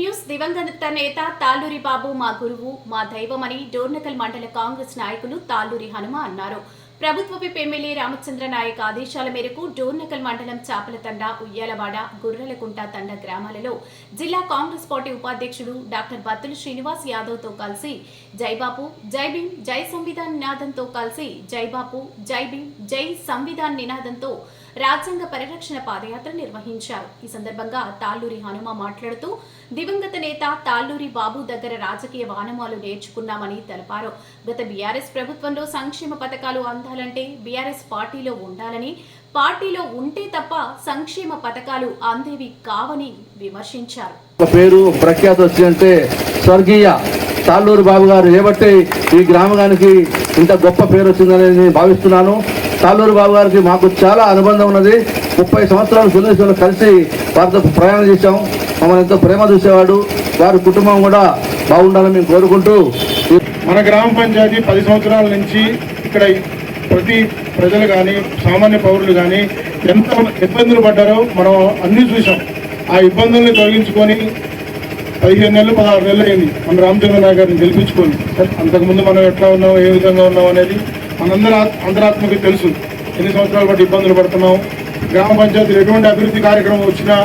News. దివంగత నేత తాళ్ళూరి బాబు మా గురువు మా దైవమని డోర్నకల్ మండల కాంగ్రెస్ నాయకులు తాళ్ళూరి హనుమ అన్నారు. ప్రభుత్వ విప్ ఎమ్మెల్యే రామచంద్ర నాయక్ ఆదేశాల మేరకు డోర్నకల్ మండలం చాపల తండ ఉయ్యాలవాడ గుర్రెలకుంట తండ గ్రామాలలో జిల్లా కాంగ్రెస్ పార్టీ ఉపాధ్యక్షుడు డాక్టర్ బత్తుల శ్రీనివాస్ యాదవ్తో కలిసి జైబాపు జై భీం జై సంవిధాన్ నినాదంతో కలిసి జైబాపు జై భీం జై సంవిధాన్ నినాదంతో రాజ్యాంగ పరిరక్షణ పాదయాత్ర నిర్వహించారు. ఈ సందర్భంగా తాళ్ళూరి హనుమ మాట్లాడుతూ దివంగత నేత తాళ్ళూరి బాబు దగ్గర రాజకీయ వానమాలు నేర్చుకున్నామని తెలిపారు. గత బీఆర్ఎస్ ప్రభుత్వంలో సంక్షేమ పథకాలు అందాలంటే బీఆర్ఎస్ పార్టీలో ఉండాలని పార్టీలో ఉంటే తప్ప సంక్షేమ పథకాలు అందేవి కావని విమర్శించారు. ఒక పేరు ప్రఖ్యాత ప్రఖ్యాతి వచ్చిందంటే స్వర్గీయ తాళ్ళూరు బాబు గారు. ఏబట్టి ఈ గ్రామానికి ఇంత గొప్ప పేరు వచ్చిందని నేను భావిస్తున్నాను. సాలూరు బాబు గారికి మాకు చాలా అనుబంధం ఉన్నది. ముప్పై సంవత్సరాలు సుందరేశ్వరులు కలిసి వారితో ప్రయాణం చేశాం. మమ్మల్ని ఎంతో ప్రేమ చూసేవాడు. వారి కుటుంబం కూడా బాగుండాలని మేము కోరుకుంటూ మన గ్రామ పంచాయతీ పది సంవత్సరాల నుంచి ఇక్కడ ప్రతి ప్రజలు కానీ సామాన్య పౌరులు కానీ ఎంత ఇబ్బందులు పడ్డారో మనం అన్నీ చూసాం ఆ ఇబ్బందుల్ని తొలగించుకొని పదిహేను నెలలు పదహారు నెలలు అయింది. మన రామచంద్ర నాయక్ గారిని గెలిపించుకొని. అంతకుముందు మనం ఎట్లా ఉన్నాం ఏ విధంగా ఉన్నాం అనేది మనందరి అంతరాత్మకి తెలుసు. ఎన్ని సంవత్సరాలు బట్టి ఇబ్బందులు పడుతున్నాం. గ్రామ పంచాయతీలు ఎటువంటి అభివృద్ధి కార్యక్రమం వచ్చినా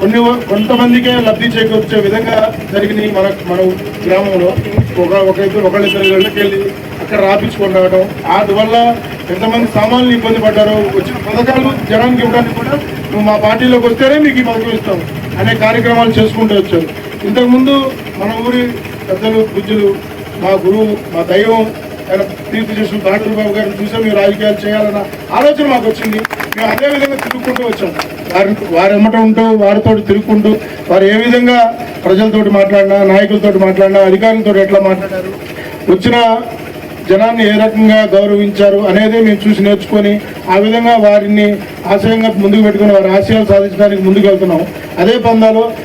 కొన్ని కొంతమందికే లబ్ధి చేకూర్చే విధంగా జరిగినాయి మన మన గ్రామంలో. ఒక ఒకరిద్దరు ఒకళ్ళిద్దరు వెళ్ళకెళ్ళి వెళ్ళి అక్కడ రాపించుకొని రావడం అందువల్ల ఎంతమంది సామాన్యులు ఇబ్బంది పడ్డారో వచ్చిన పథకాలు జనానికి ఇవ్వడానికి కూడా నువ్వు మా పార్టీలోకి వస్తేనే మీకు ఈ పథకం ఇస్తాం అనే కార్యక్రమాలు చేసుకుంటూ వచ్చారు. ఇంతకుముందు మన ఊరి పెద్దలు పూజ్యులు మా గురువు మా దైవం తీర్పు చేసిన డాక్టర్ బాబు గారిని చూసే మేము రాజకీయాలు చేయాలన్న ఆలోచన మాకు వచ్చింది. మేము అదే విధంగా తిరుగుకుంటూ వచ్చాం. వారి వారి ఎమ్మట ఉంటూ వారితో తిరుగుకుంటూ వారు ఏ విధంగా ప్రజలతోటి మాట్లాడినా నాయకులతో మాట్లాడినా అధికారులతో ఎట్లా మాట్లాడారు వచ్చిన జనాన్ని ఏ రకంగా గౌరవించారు అనేది మేము చూసి నేర్చుకొని ఆ విధంగా వారిని ఆశయంగా ముందుకు పెట్టుకుని వారి ఆశయాలు సాధించడానికి ముందుకు వెళ్తున్నాం. అదే పందాలో